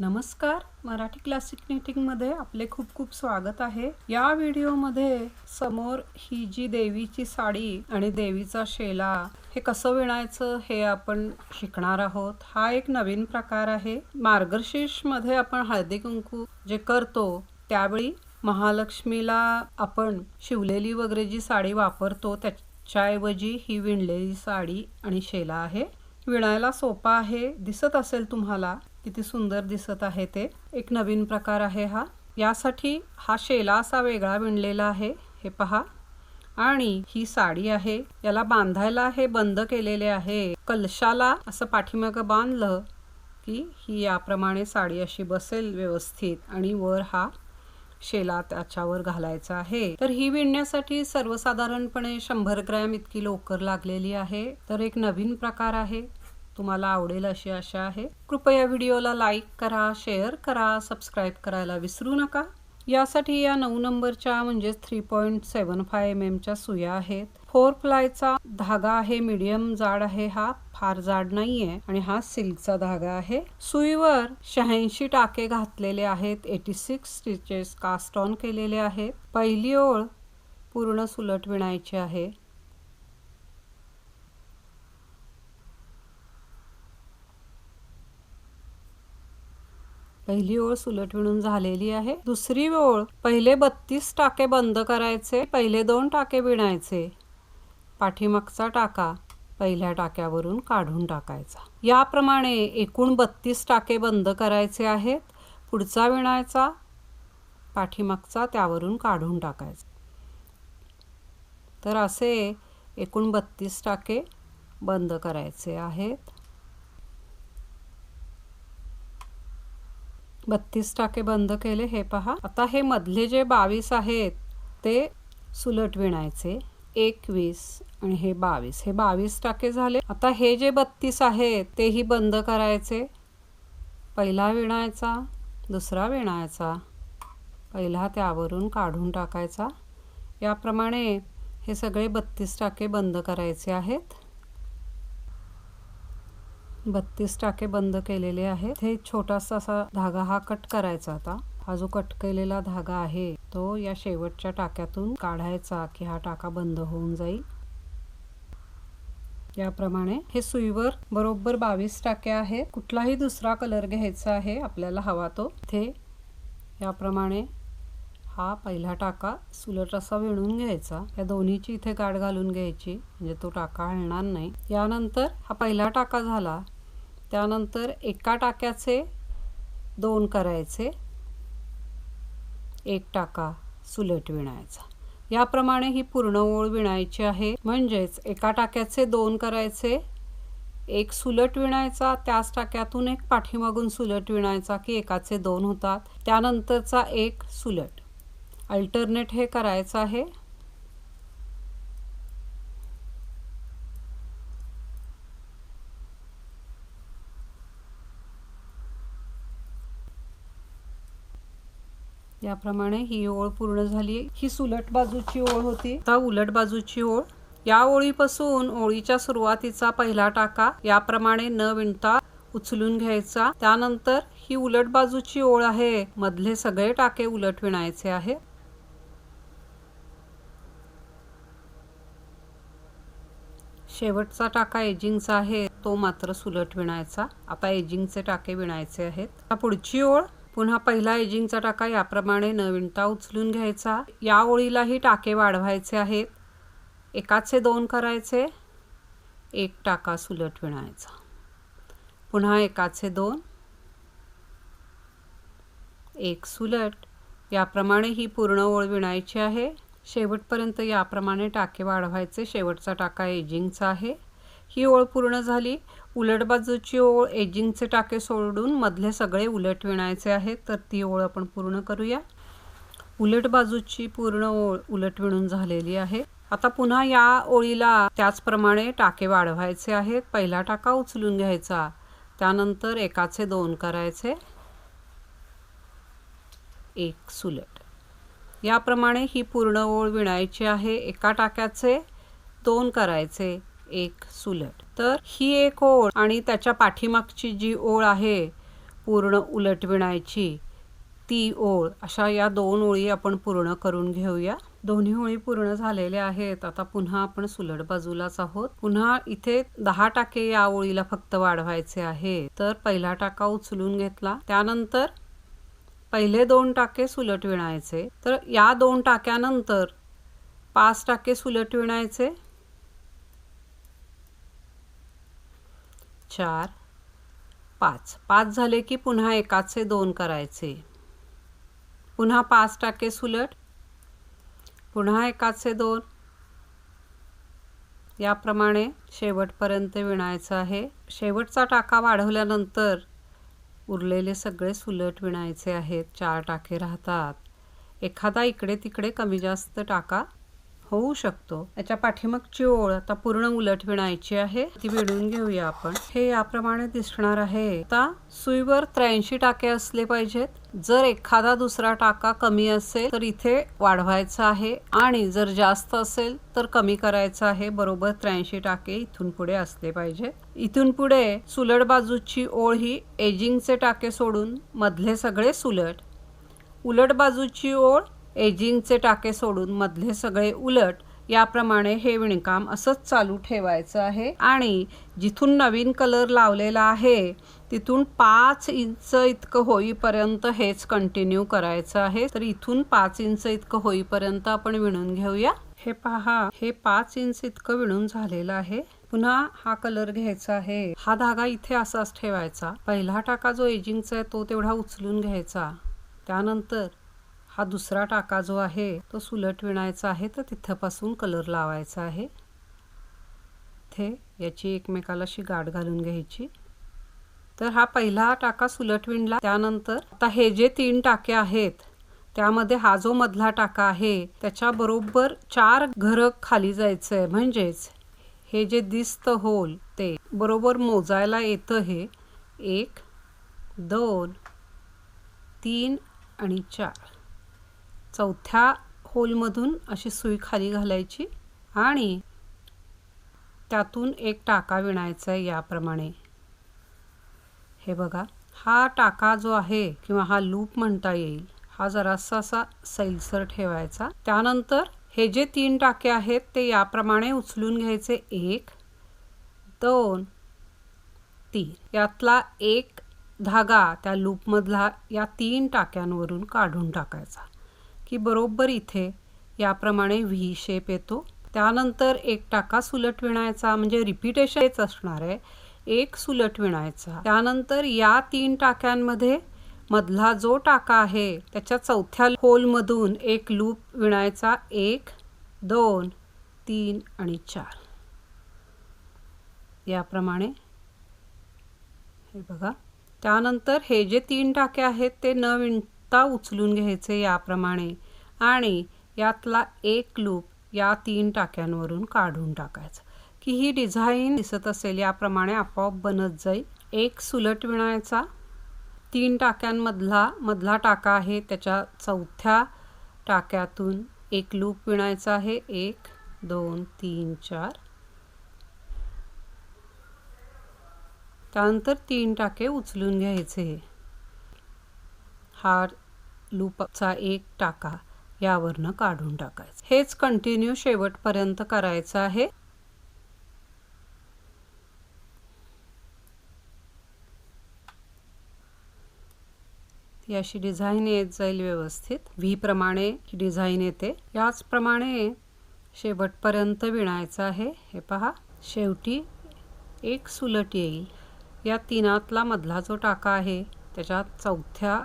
नमस्कार. मराठी क्लासिक निटिंगमध्ये आपले खूप खूप स्वागत आहे. या व्हिडिओमध्ये समोर ही जी देवीची साडी आणि देवीचा शेला हे कसं विणायचं हे आपण शिकणार आहोत. हा एक नवीन प्रकार आहे. मार्गशीर्षमध्ये आपण हळदी कुंकू जे करतो त्यावेळी महालक्ष्मीला आपण शिवलेली वगैरे जी साडी वापरतो त्याच्याऐवजी ही विणलेली साडी आणि शेला आहे. विणायला सोपा आहे. दिसत असेल तुम्हाला. किती सुंदर दिसत आहे ते. एक नवीन प्रकार आहे हा. यासाठी हा शेला असा वेगळा विणलेला आहे. हे पहा. आणि ही साडी आहे. याला बांधायला हे बंद केलेले आहे. कलशाला असं पाठीमागं बांधलं की ही याप्रमाणे साडी अशी बसेल व्यवस्थित आणि वर हा शेला त्याच्यावर घालायचा आहे. तर ही विणण्यासाठी सर्वसाधारणपणे शंभर ग्रॅम इतकी लोकर लागलेली आहे. तर एक नवीन प्रकार आहे. तुम्हाला आवडेल अशी आशा आहे. कृपया व्हिडिओला लाईक करा शेअर करा सबस्क्राईब करायला विसरू नका. यासाठी या नऊ नंबरच्या म्हणजेच three point seven five M एमच्या सुया आहेत. फोर प्लायचा धागा आहे मीडियम जाड आहे हा फार जाड नाहीये आणि हा सिल्कचा धागा आहे. सुईवर शहाऐंशी टाके घातलेले आहेत eighty six stitches cast on केलेले आहेत. पहिली ओळ पूर्ण सुलट विणायची आहे. पहिली ओळ सुलट विणून झालेली आहे. दुसरी ओळ पहिले बत्तीस टाके बंद करायचे पहिले दोन टाके विणायचे. पाठीमागचा टाका पहिल्या टाक्यावरून काढून टाकायचा. याप्रमाणे एकूण बत्तीस टाके बंद करायचे आहेत. पुढचा विणायचा पाठीमागचा त्यावरून काढून टाकायचा. तर असे एकूण बत्तीस टाके बंद करायचे आहेत. बत्तीस टाके बंद केले हे पहा. आता हे मधले जे बावीस आहेत ते सुलट विणायचे. एकवीस आणि हे बावीस. हे बावीस टाके झाले. आता हे जे बत्तीस आहेत तेही बंद करायचे. पहिला विणायचा दुसरा विणायचा. पहिला त्यावरून काढून टाकायचा. याप्रमाणे हे सगळे बत्तीस टाके बंद करायचे आहेत. बत्तीस टाके बंद केलेले आहेत. हे छोटासा असा धागा हा कट करायचा आता. हा जो कट केलेला धागा आहे तो या शेवटच्या टाक्यातून काढायचा की हा टाका बंद होऊन जाईल. याप्रमाणे हे सुईवर बरोबर बावीस टाके आहेत. कुठलाही दुसरा कलर घ्यायचा आहे आपल्याला हवा तो. इथे याप्रमाणे हा पहिला टाका. सुलट असा विणून घ्यायचा. या दोन्हीची इथे गाठ घालून घ्यायची. म्हणजे तो टाका हलणार नाही. यानंतर हा पहिला टाका झाला. त्यानंतर एका टाक्याचे दोन करायचे. एक टाका सुलट विणायचा. याप्रमाणे ही पूर्ण ओळ विणायची आहे. म्हणजेच एका टाक्याचे दोन करायचे. एक सुलट विणायचा. त्याच टाक्यातून एक पाठीमागून सुलट विणायचा की एकाचे दोन होतात. त्यानंतरचा एक सुलट. अल्टरनेट हे करायचं आहे. याप्रमाणे ही ओळ पूर्ण झाली. ही सुलट बाजूची ओळ होती. आता उलट बाजूची ओळ. या ओळीपासून ओळीच्या सुरुवातीचा पहिला टाका. याप्रमाणे न विणता उचलून घ्यायचा. त्यानंतर ही उलट बाजूची ओळ आहे. मधले सगळे टाके उलट विणायचे आहे शेवटचा टाका एजिंगचा आहे तो मात्र सुलट विणायचा. आता एजिंगचे टाके विणायचे आहेत. पुढची ओळ पुन्हा पहिला एजिंगचा टाका याप्रमाणे न विणता उचलून घ्यायचा. या ओळीलाही टाके वाढवायचे आहेत. एकाचे दोन करायचे एक टाका सुलट विणायचा. पुन्हा एकाचे दोन एक सुलट. याप्रमाणे ही पूर्ण ओळ विणायची आहे. शेवटपर्यंत याप्रमाणे टाके वाढवायचे. शेवटचा टाका एजिंगचा आहे. ही ओळ पूर्ण झाली. उलट बाजूची ओळ एजिंगचे टाके सोडून मधले सगळे उलट विणायचे आहेत तर ती ओळ आपण पूर्ण करूया. उलट बाजूची पूर्ण ओळ उलट विणून झालेली आहे. आता पुन्हा या ओळीला त्याचप्रमाणे टाके वाढवायचे आहेत. पहिला टाका उचलून घ्यायचा. त्यानंतर एकाचे दोन करायचे. एक सुलट. याप्रमाणे ही पूर्ण ओळ विणायची आहे एका टाक्याचे दोन करायचे एक सुलट. तर ही एक ओळ आणि त्याच्या पाठीमागची जी ओळ आहे पूर्ण उलट विणायची ती ओळ अशा या दोन ओळी आपण पूर्ण करून घेऊया. दोन्ही ओळी पूर्ण झालेल्या आहेत. आता पुन्हा आपण सुलट बाजूलाच आहोत. पुन्हा इथे दहा टाके या ओळीला फक्त वाढवायचे आहे तर पहिला टाका उचलून घेतला. त्यानंतर पहिले दोन टाके सुलट विणायचे. तर या दोन टाक्यानंतर पाच टाके सुलट विणायचे. चार पाच. पाच झाले की पुन्हा एकाचे दोन करायचे. पुन्हा पाच टाके सुलट. पुन्हा एकाचे दोन. याप्रमाणे शेवटपर्यंत विणायचं आहे. शेवटचा टाका वाढवल्यानंतर उरलेले सगळे सुलट विणायचे आहेत चार टाके राहतात. एखादा इकडे तिकडे कमी जास्त टाका. होऊ शकतो. याच्या पाठीमागची ओळ आता पूर्ण उलट विणायची आहे. ती विणून घेऊया आपण. हे याप्रमाणे दिसणार आहे. आता सुईवर त्र्याऐंशी टाके असले पाहिजेत. जर एखादा दुसरा टाका कमी असेल तर इथे वाढवायचा आहे. आणि जर जास्त असेल तर कमी करायचं आहे. बरोबर त्र्याऐंशी टाके इथून पुढे असले पाहिजे. इथून पुढे सुलट बाजूची ओळ ही एजिंगचे टाके सोडून मधले सगळे सुलट. उलट बाजूची ओळ एजिंगचे टाके सोडून मधले सगळे उलट याप्रमाणे हे विणकाम असंच चालू ठेवायचं आहे. आणि जिथून नवीन कलर लावलेला आहे तिथून पाच इंच इतकं होईपर्यंत हेच कंटिन्यू करायचं आहे. तर इथून पाच इंच इतकं होईपर्यंत आपण विणून घेऊया. हे पहा हे पाच इंच इतकं विणून झालेलं आहे. पुन्हा हा कलर घ्यायचा आहे. हा धागा इथे असाच ठेवायचा. पहिला टाका जो एजिंगचा आहे तो तेवढा उचलून घ्यायचा. त्यानंतर हा दुसरा टाका जो आहे तो सुलट विणायचा आहे तर तिथंपासून कलर लावायचा आहे. इथे याची एकमेकाला अशी गाठ घालून घ्यायची. तर हा पहिला टाका सुलट विणला. त्यानंतर आता हे जे तीन टाके आहेत त्यामध्ये हा जो मधला टाका आहे त्याच्या बरोबर चार घर खाली जायचं आहे म्हणजेच हे जे दिसतं होल ते बरोबर मोजायला येतं हे एक दोन तीन आणि चार. चौथ्या होलमधून अशी सुई खाली घालायची आणि त्यातून एक टाका विणायचा आहे याप्रमाणे. हे बघा हा टाका जो आहे किंवा हा लूप म्हणता येईल हा जरासा असा सैलसर ठेवायचा. त्यानंतर हे जे तीन टाके आहेत ते याप्रमाणे उचलून घ्यायचे एक दोन तीन. यातला एक धागा त्या लूपमधला या तीन टाक्यांवरून काढून टाकायचा. की बरोबर इथे याप्रमाणे व्ही शेप येतो. त्यानंतर एक टाका सुलट विणायचा म्हणजे रिपीटेशनच हेच असणार आहे. एक सुलट विणायचा. त्यानंतर या तीन टाक्यांमध्ये मधला जो टाका आहे त्याच्या चौथ्या होलमधून एक लूप विणायचा. एक दोन तीन आणि चार. याप्रमाणे हे बघा. त्यानंतर हे जे तीन टाके आहेत ते न विण पत्ता उचलून घ्यायचे याप्रमाणे आणि यातला एक लूप या तीन टाक्यांवरून काढून टाकायचं. की ही डिझाईन दिसत असेल याप्रमाणे आपोआप बनत जाईल. एक सुलट विणायचा. तीन टाक्यांमधला मधला टाका आहे त्याच्या चौथ्या टाक्यातून एक लूप विणायचा आहे. एक दोन तीन चार. त्यानंतर तीन टाके उचलून घ्यायचे. हा लूपचा एक टाका यावरनं काढून टाकायचं. हेच कंटिन्यू शेवटपर्यंत करायचं आहे. ती अशी डिझाईन येत जाईल व्यवस्थित. व्ही प्रमाणे डिझाईन येते. याचप्रमाणे शेवटपर्यंत विणायचं आहे. हे पहा. शेवटी एक सुलट येईल. या तीनातला मधला जो टाका आहे त्याच्या चौथ्या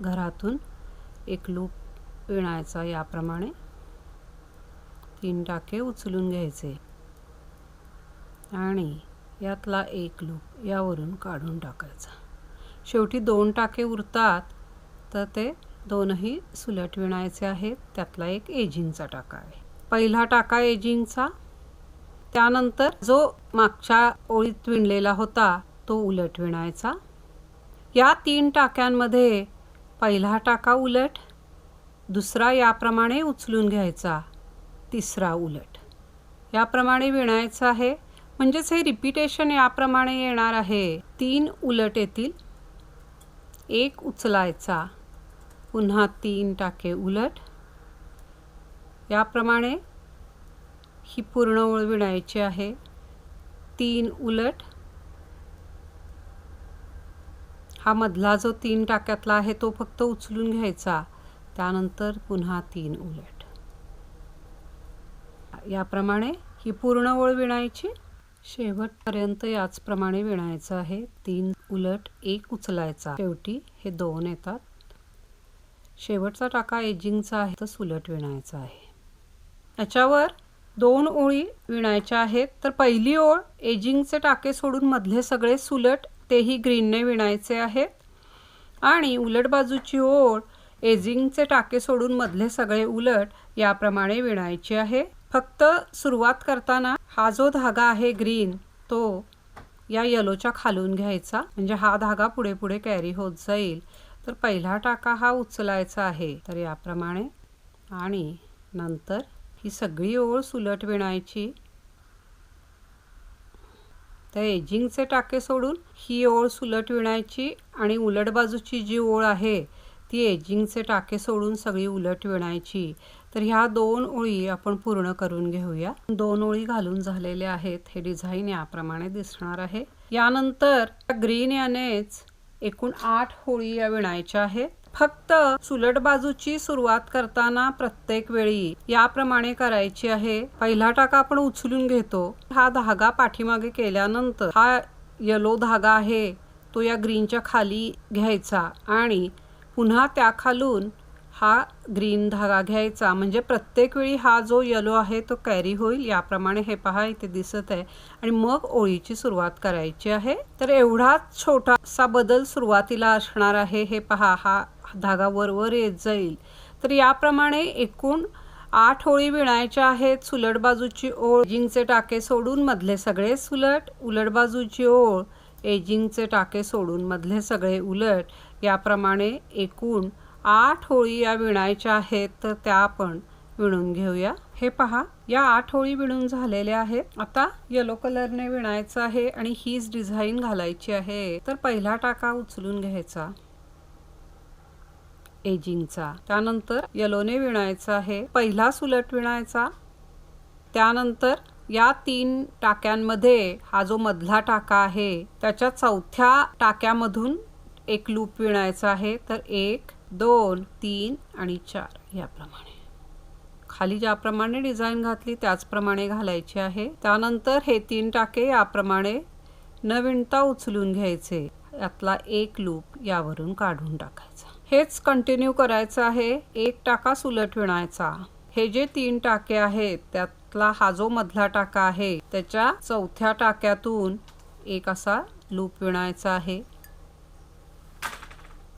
घरातून एक लूप विणायचा याप्रमाणे. तीन टाके उचलून घ्यायचे. आणि यातला एक लूप यावरून काढून टाकायचा. शेवटी दोन टाके उरतात तर ते दोनही सुलट विणायचे आहेत. त्यातला एक एजिंगचा टाका आहे. पहिला टाका एजिंगचा. त्यानंतर जो मागच्या ओळीत विणलेला होता तो उलट विणायचा. या तीन टाक्यांमध्ये पहिला टाका उलट दुसरा याप्रमाणे उचलून घ्यायचा तिसरा उलट. याप्रमाणे विणायचं आहे म्हणजेच हे रिपिटेशन याप्रमाणे येणार आहे. तीन उलट येतील. एक उचलायचा. पुन्हा तीन टाके उलट. याप्रमाणे ही पूर्ण ओळ विणायची आहे. तीन उलट. हा मधला जो तीन टाक्यातला आहे तो फक्त उचलून घ्यायचा. त्यानंतर पुन्हा तीन उलट. याप्रमाणे ही पूर्ण ओळ विणायची. शेवटपर्यंत याचप्रमाणे विणायचं आहे. तीन उलट एक उचलायचा. शेवटी हे दोन येतात. शेवटचा टाका एजिंगचा आहे तर सुलट विणायचा आहे. याच्यावर दोन ओळी विणायच्या आहेत. तर पहिली ओळ एजिंगचे टाके सोडून मधले सगळे सुलट तेही ग्रीनने विणायचे आहेत. आणि उलट बाजूची ओळ एजिंगचे टाके सोडून मधले सगळे उलट याप्रमाणे विणायचे आहे. फक्त सुरुवात करताना हा जो धागा आहे ग्रीन तो या येलोच्या खालून घ्यायचा. म्हणजे हा धागा पुढे पुढे कॅरी होत जाईल. तर पहिला टाका हा उचलायचा आहे. तर याप्रमाणे आणि नंतर ही सगळी ओळ सुलट विणायची. तर एजिंगचे टाके सोडून ही ओळ सुलट विणायची आणि उलट बाजूची जी ओळ आहे ती एजिंगचे टाके सोडून सगळी उलट विणायची. तर ह्या दोन ओळी आपण पूर्ण करून घेऊया. दोन ओळी घालून झालेल्या आहेत. हे डिझाईन याप्रमाणे दिसणार आहे. यानंतर ग्रीन यानेच एकूण आठ होळी या विणायच्या आहेत. फक्त सुलट बाजूची सुरुवात करताना प्रत्येक वेळी याप्रमाणे करायची आहे. पहिला टाका आपण उचलून घेतो. हा धागा पाठीमागे केल्यानंतर हा येलो धागा आहे. तो या ग्रीनच्या खाली घ्यायचा आणि पुन्हा त्या खालून हा ग्रीन धागा घ्यायचा. म्हणजे प्रत्येक वेळी हा जो येलो आहे तो कॅरी होईल. याप्रमाणे हे पहा इथे दिसत आहे. आणि मग ओळीची सुरुवात करायची आहे. तर एवढाच छोटासा बदल सुरुवातीला असणार आहे. हे पहा हा धागा वर येत जाईल. तर याप्रमाणे एकूण आठ ओळी विणायच्या आहेत. सुलट बाजूची ओळ एजिंगचे टाके सोडून मधले सगळे सुलट उलट बाजूची ओळ एजिंगचे टाके सोडून मधले सगळे उलट. याप्रमाणे एकूण आठ होळी या विणायच्या आहेत. तर त्या आपण विणून घेऊया. हे पहा या आठ होळी विणून झालेल्या आहेत. आता येलो कलरने विणायचं आहे आणि हीच डिझाईन घालायची आहे. तर पहिला टाका उचलून घ्यायचा. एजिंगचा. त्यानंतर येलोने विणायचा आहे पहिला सुलट विणायचा. त्यानंतर या तीन टाक्यांमध्ये हा जो मधला टाका आहे त्याच्या चौथ्या टाक्यामधून एक लूप विणायचा आहे. तर एक दोन तीन आणि चार याप्रमाणे. खाली ज्याप्रमाणे डिझाईन घातली त्याचप्रमाणे घालायची आहे. त्यानंतर हे तीन टाके याप्रमाणे न विणता उचलून घ्यायचे. यातला एक लूप यावरून काढून टाकायचा. हेच कंटिन्यू करायचं आहे. एक टाका सुलट विणायचा. हे जे तीन टाके आहेत त्यातला हा जो मधला टाका आहे त्याच्या चौथ्या टाक्यातून एक असा लूप विणायचा आहे.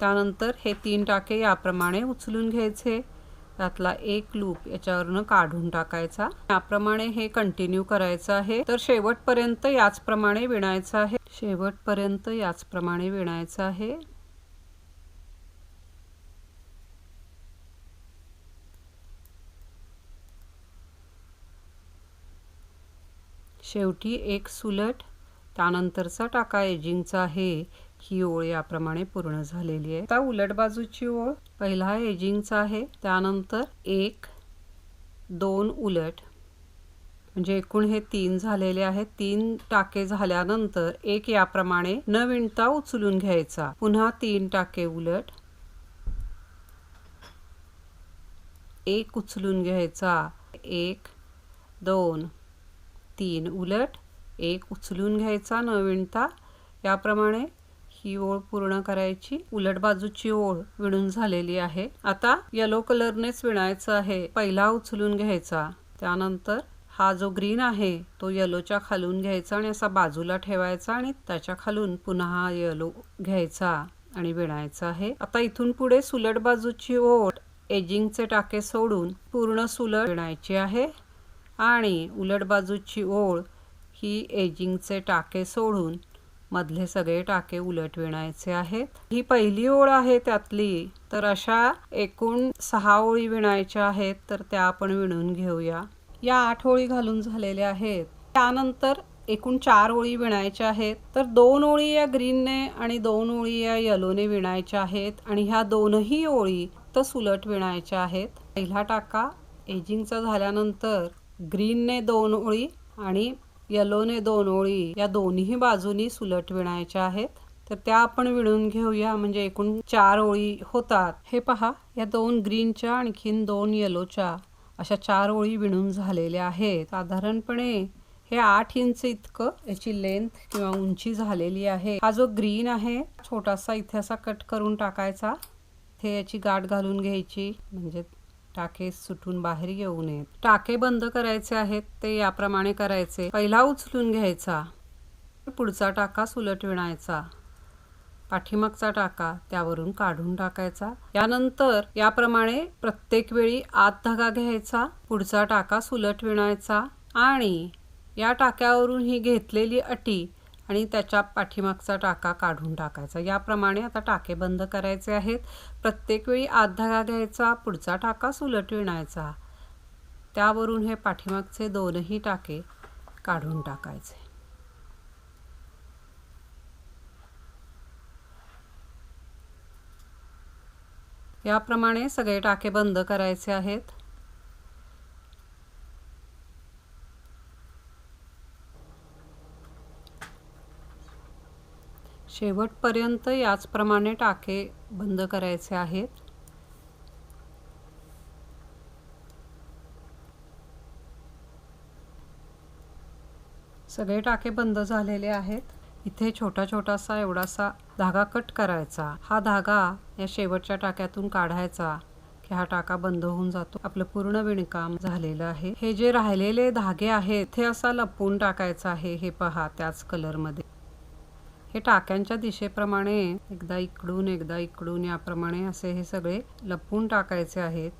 त्यानंतर हे तीन टाके याप्रमाणे उचलून घ्यायचे. त्यातला एक लूप याच्यावरनं काढून टाकायचा. याप्रमाणे हे कंटिन्यू करायचं आहे. तर शेवटपर्यंत याचप्रमाणे विणायचं आहे. शेवटपर्यंत याचप्रमाणे विणायचं आहे. शेवटी एक सुलट त्यानंतरचा टाका एजिंगचा आहे. ही ओळ याप्रमाणे पूर्ण झालेली आहे. आता उलट बाजूची ओळ. पहिला एजिंगचा आहे त्यानंतर एक दोन उलट. म्हणजे एकूण हे तीन झालेले आहेत. तीन टाके झाल्यानंतर एक याप्रमाणे न विणता उचलून घ्यायचा. पुन्हा तीन टाके उलट. एक उचलून घ्यायचा. एक दोन. तीन उलट एक उचलून घ्यायचा न विणता. याप्रमाणे ही ओळ पूर्ण करायची. उलट बाजूची ओळ विणून झालेली आहे. आता येलो कलरनेच विणायचं आहे. पहिला उचलून घ्यायचा. त्यानंतर हा जो ग्रीन आहे तो येलोच्या खालून घ्यायचा आणि असा बाजूला ठेवायचा आणि त्याच्या खालून पुन्हा हा येलो घ्यायचा आणि विणायचा आहे. आता इथून पुढे सुलट बाजूची ओळ एजिंगचे टाके सोडून पूर्ण सुलट विणायची आहे. आणि उलट बाजूची ओळ ही एजिंगचे टाके सोडून मधले सगळे टाके उलट विणायचे आहेत. ही पहिली ओळ आहे त्यातली. तर अशा एकूण सहा ओळी विणायच्या आहेत तर त्या आपण विणून घेऊया. या आठ ओळी घालून झालेल्या आहेत. त्यानंतर एकूण चार ओळी विणायच्या आहेत. तर दोन ओळी या ग्रीनने आणि दोन ओळी या येलोने विणायच्या आहेत. आणि ह्या दोनही ओळी तर सुलट विणायच्या आहेत. पहिला टाका एजिंगचा झाल्यानंतर ग्रीनने दोन ओळी आणि येलोने दोन ओळी या दोन्ही बाजूनी सुलट विणायच्या आहेत. तर त्या आपण विणून घेऊया. म्हणजे एकूण चार ओळी होतात. हे पहा या दोन ग्रीनच्या आणखीन दोन येलोच्या अशा चार ओळी विणून झालेल्या आहेत. साधारणपणे हे आठ इंच इतकं याची लेंथ किंवा उंची झालेली आहे. हा जो ग्रीन आहे छोटासा इथे असा कट करून टाकायचा. हे याची गाठ घालून घ्यायची. म्हणजे टाके सुटून बाहेर येऊ नयेत. टाके बंद करायचे आहेत ते याप्रमाणे करायचे. पहिला उचलून घ्यायचा. पुढचा टाका सुलट विणायचा. पाठीमागचा टाका त्यावरून काढून टाकायचा. यानंतर याप्रमाणे प्रत्येक वेळी आत धागा घ्यायचा पुढचा टाका सुलट विणायचा आणि या टाक्यावरून ही घेतलेली अटी आणि त्याच्या पाठीमागचा टाका काढून टाकायचा. याप्रमाणे आता टाके बंद करायचे आहेत. प्रत्येक वेळी आत धागा घ्यायचा पुढचा टाका सुलट विणायचा. त्यावरून हे पाठीमागचे दोनही टाके काढून टाकायचे. याप्रमाणे सगळे टाके बंद करायचे आहेत. शेवटपर्यंत याचप्रमाणे टाके बंद करायचे आहेत. सगळे टाके बंद झालेले आहेत. इथे छोटा छोटासा एवढासा धागा कट करायचा. हा धागा या शेवटच्या टाक्यातून काढायचा की हा टाका बंद होऊन जातो. आपलं पूर्ण विणकाम झालेलं आहे. हे जे राहिलेले धागे आहेत ते असा लपवून टाकायचा आहे. हे पहा त्याच कलरमध्ये हे टाक्यांच्या दिशेप्रमाणे एकदा इकडून एकदा इकडून याप्रमाणे असे हे सगळे लपवून टाकायचे आहेत.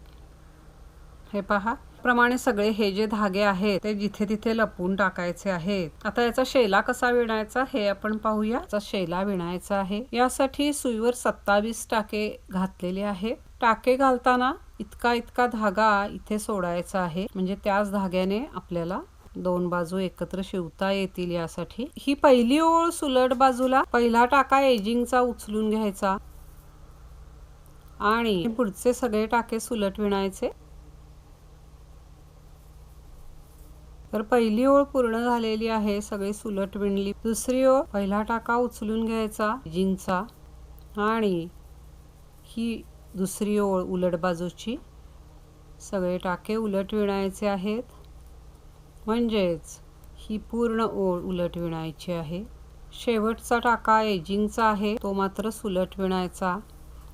हे पहा प्रमाणे सगळे हे जे धागे आहेत ते जिथे तिथे लपवून टाकायचे आहेत. आता याचा शेला कसा विणायचा हे आपण पाहूया. शेला विणायचा आहे. यासाठी सुईवर सत्तावीस टाके घातलेले आहे. टाके घालताना इतका इतका धागा इथे सोडायचा आहे. म्हणजे त्याच धाग्याने आपल्याला दोन बाजू एकत्र शिवता येतील यासाठी. ही पहिली ओळ सुलट बाजूला पहिला टाका एजिंगचा उचलून घ्यायचा. आणि पुढचे सगळे टाके सुलट विणायचे. तर पहिली ओळ पूर्ण झालेली आहे सगळी सुलट विणली. दुसरी ओळ पहिला टाका उचलून घ्यायचा जिंचा आणि ही दुसरी ओळ उलट बाजूची. सगळे टाके उलट विणायचे आहेत. म्हणजेच ही पूर्ण ओळ उलट विणायची आहे. शेवटचा टाका एजिंगचा आहे तो मात्र सुलट विणायचा.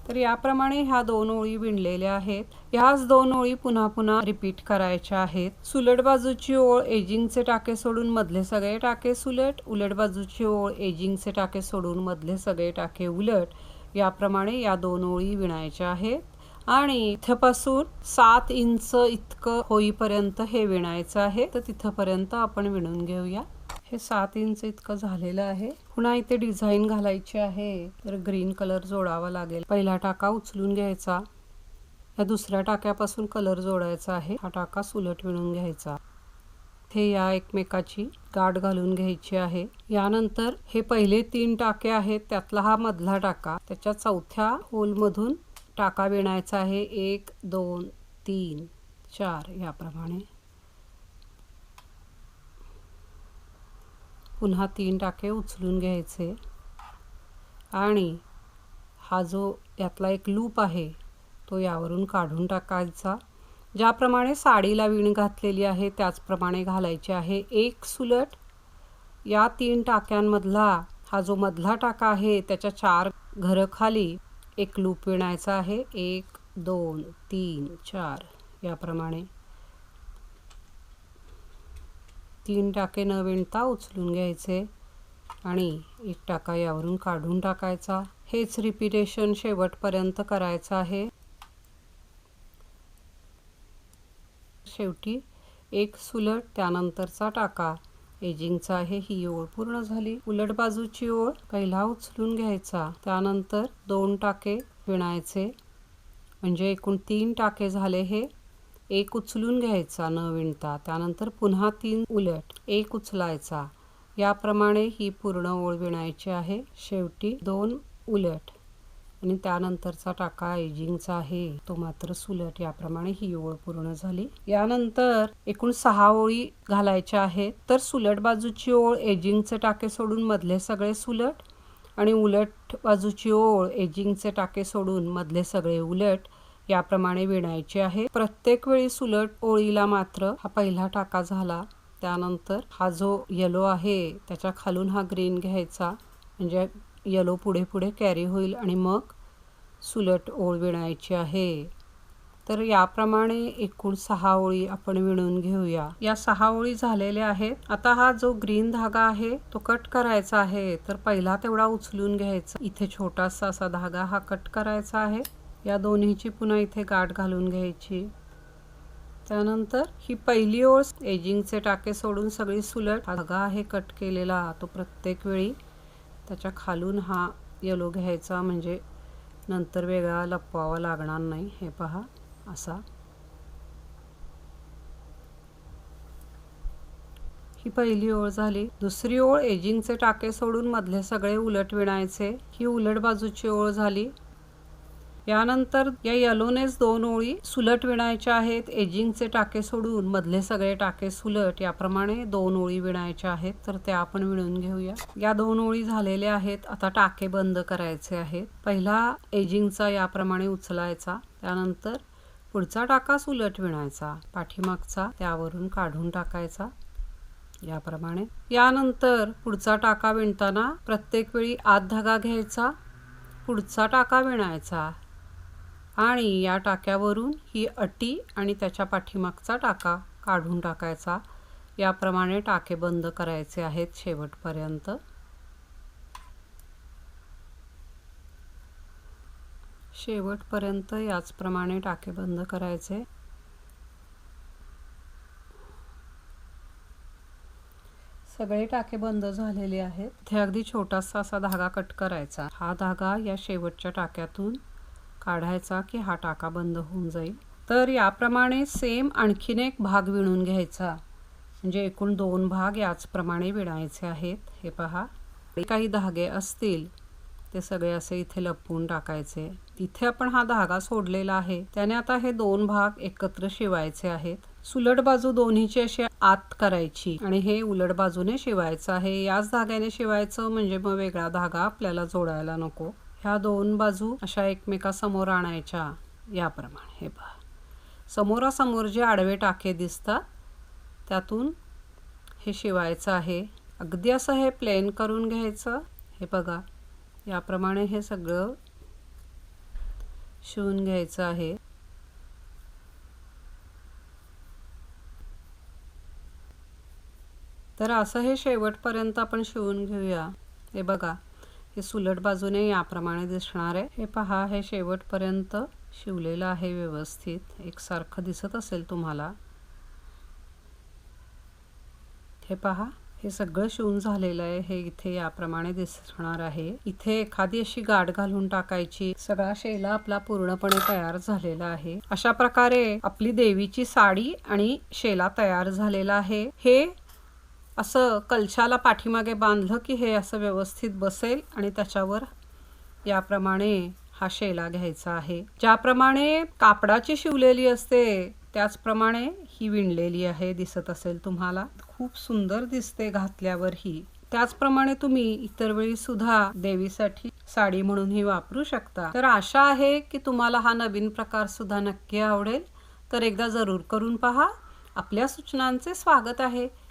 तर याप्रमाणे ह्या दोन ओळी विणलेल्या आहेत. ह्याच दोन ओळी पुन्हा पुन्हा रिपीट करायच्या आहेत. सुलट बाजूची ओळ एजिंगचे टाके सोडून मधले सगळे टाके सुलट उलट बाजूची ओळ एजिंगचे टाके सोडून मधले सगळे टाके उलट. याप्रमाणे या दोन ओळी विणायच्या आहेत. आणि इथपासून सात इंच इतकं होईपर्यंत हे विणायचं आहे. तर तिथपर्यंत आपण विणून घेऊया. हे सात इंच इतकं झालेलं आहे. पुन्हा इथे डिझाईन घालायची आहे. तर ग्रीन कलर जोडावा लागेल. पहिला टाका उचलून घ्यायचा. या दुसऱ्या टाक्यापासून कलर जोडायचा आहे. हा टाका सुलट विणून घ्यायचा. हे या एकमेकाची गाठ घालून घ्यायची आहे. यानंतर हे पहिले तीन टाके आहेत. त्यातला हा मधला टाका. त्याच्या चौथ्या होलमधून टाका विणायचा आहे. एक दोन तीन चार याप्रमाणे. पुन्हा तीन टाके उचलून घ्यायचे. आणि हा जो यातला एक लूप आहे तो यावरून काढून टाकायचा. ज्याप्रमाणे साडीला विण घातलेली आहे त्याचप्रमाणे घालायची आहे. एक सुलट. या तीन टाक्यांमधला हा जो मधला टाका आहे त्याच्या चार घरं खाली एक लूप विणायचा आहे. एक दोन तीन चार. याप्रमाणे. तीन टाके न विणता उचलून घ्यायचे आणि एक टाका यावरून काढून टाकायचा. हेच रिपिटेशन शेवटपर्यंत करायचं आहे. शेवटी एक सुलट त्यानंतरचा टाका. एजिंगचा आहे ही ओळ पूर्ण झाली. उलट बाजूची ओळ पहिला उचलून घ्यायचा. त्यानंतर दोन टाके विणायचे. म्हणजे एकूण तीन टाके झाले हे. एक उचलून घ्यायचा न विणता. त्यानंतर पुन्हा तीन उलट एक उचलायचा. याप्रमाणे ही पूर्ण ओळ विणायची आहे. शेवटी दोन उलट आणि त्यानंतरचा टाका एजिंगचा आहे. तो मात्र सुलट. याप्रमाणे ही ओळ पूर्ण झाली. यानंतर एकूण सहा ओळी घालायच्या आहेत. तर सुलट बाजूची ओळ एजिंगचे टाके सोडून मधले सगळे सुलट आणि उलट बाजूची ओळ एजिंगचे टाके सोडून मधले सगळे उलट याप्रमाणे विणायचे आहे. प्रत्येक वेळी सुलट ओळीला मात्र हा पहिला टाका झाला. त्यानंतर हा जो येलो आहे त्याच्या खालून हा ग्रीन घ्यायचा. म्हणजे यलो पुढे पुढे कॅरी होईल आणि मग सुलट ओळ विणायची आहे. तर याप्रमाणे एकूण सहा ओळी आपण विणून घेऊया. या सहा ओळी झालेल्या आहेत. आता हा जो ग्रीन धागा आहे तो कट करायचा आहे. तर पहिला तेवढा उचलून घ्यायचा. इथे छोटासा असा धागा हा कट करायचा आहे. या दोन्हीची पुन्हा इथे गाठ घालून घ्यायची. त्यानंतर ही पहिली ओळ एजिंगचे टाके सोडून सगळी सुलट धागा आहे कट केलेला. तो प्रत्येक वेळी त्याच्या खालून हा येलो घ्यायचा. म्हणजे नंतर वेगळा लपवावा लागणार नाही. हे पहा. असा. ही पहिली ओळ झाली. दुसरी ओळ एजिंगचे टाके सोडून मधले सगळे उलट विणायचे. ही उलट बाजूची ओळ झाली. यानंतर या येलोनेच दोन ओळी सुलट विणायच्या आहेत. एजिंगचे टाके सोडून मधले सगळे टाके सुलट याप्रमाणे दोन ओळी विणायच्या आहेत. तर त्या आपण विणून घेऊया. या दोन ओळी झालेल्या आहेत. आता टाके बंद करायचे आहेत. पहिला एजिंगचा याप्रमाणे उचलायचा. त्यानंतर पुढचा टाका सुलट विणायचा. पाठीमागचा त्यावरून काढून टाकायचा याप्रमाणे. यानंतर पुढचा टाका विणताना प्रत्येक वेळी आत धागा घ्यायचा. पुढचा टाका विणायचा. आणि या टाक्यावरून ही अटी आणि त्याच्या पाठीमागचा टाका काढून टाकायचा. याप्रमाणे टाके बंद करायचे आहेत शेवटपर्यंत. शेवटपर्यंत याचप्रमाणे टाके बंद करायचे. सगळे टाके बंद झालेले आहेत. इथे अगदी छोटासा असा धागा कट करायचा. हा धागा या शेवटच्या टाक्यातून काढायचा की हा टाका बंद होऊन जाईल. तर याप्रमाणे सेम आणखीन एक भाग विणून घ्यायचा. म्हणजे एकूण दोन भाग याचप्रमाणे विणायचे आहेत. हे पहा. काही धागे असतील ते सगळे असे इथे लपवून टाकायचे. इथे आपण हा धागा सोडलेला आहे. त्याने आता हे दोन भाग एकत्र शिवायचे आहेत. सुलट बाजू दोन्हीची अशी आत करायची आणि हे उलट बाजूने शिवायचं आहे. याच धाग्याने शिवायचं म्हणजे मग वेगळा धागा आपल्याला जोडायला नको. ह्या दोन बाजू अशा एकमेकासमोर आणायच्या याप्रमाणे. हे पहा. समोरासमोर जे आडवे टाके दिसतात त्यातून हे शिवायचं आहे. अगदी असं हे प्लेन करून घ्यायचं. हे बघा. याप्रमाणे हे सगळं शिवून घ्यायचं आहे. तर असं हे शेवटपर्यंत आपण शिवून घेऊया. हे बघा. हे सुलट बाजूने याप्रमाणे दिसणार आहे. हे पहा हे शेवटपर्यंत शिवलेलं आहे व्यवस्थित. एकसारखं दिसत असेल तुम्हाला. हे पहा हे सगळं शिवून झालेलं आहे. हे इथे याप्रमाणे दिसणार आहे. इथे एखादी अशी गाठ घालून टाकायची. सगळा शेला आपला पूर्णपणे तयार झालेला आहे. अशा प्रकारे आपली देवीची साडी आणि शेला तयार झालेला आहे. हे असं कलशाला पाठीमागे बांधलं की हे असं व्यवस्थित बसेल आणि त्याच्यावर याप्रमाणे हा शेला घ्यायचा आहे. ज्याप्रमाणे कापडाची शिवलेली असते त्याचप्रमाणे ही विणलेली आहे दिसत असेल तुम्हाला. खूप सुंदर दिसते घातल्यावर ही त्याचप्रमाणे तुम्ही इतर वेळी सुद्धा देवीसाठी साडी म्हणून ही वापरू शकता. तर आशा आहे की तुम्हाला हा नवीन प्रकार सुद्धा नक्की आवडेल. तर एकदा जरूर करून पहा. आपल्या सूचनांचे स्वागत आहे.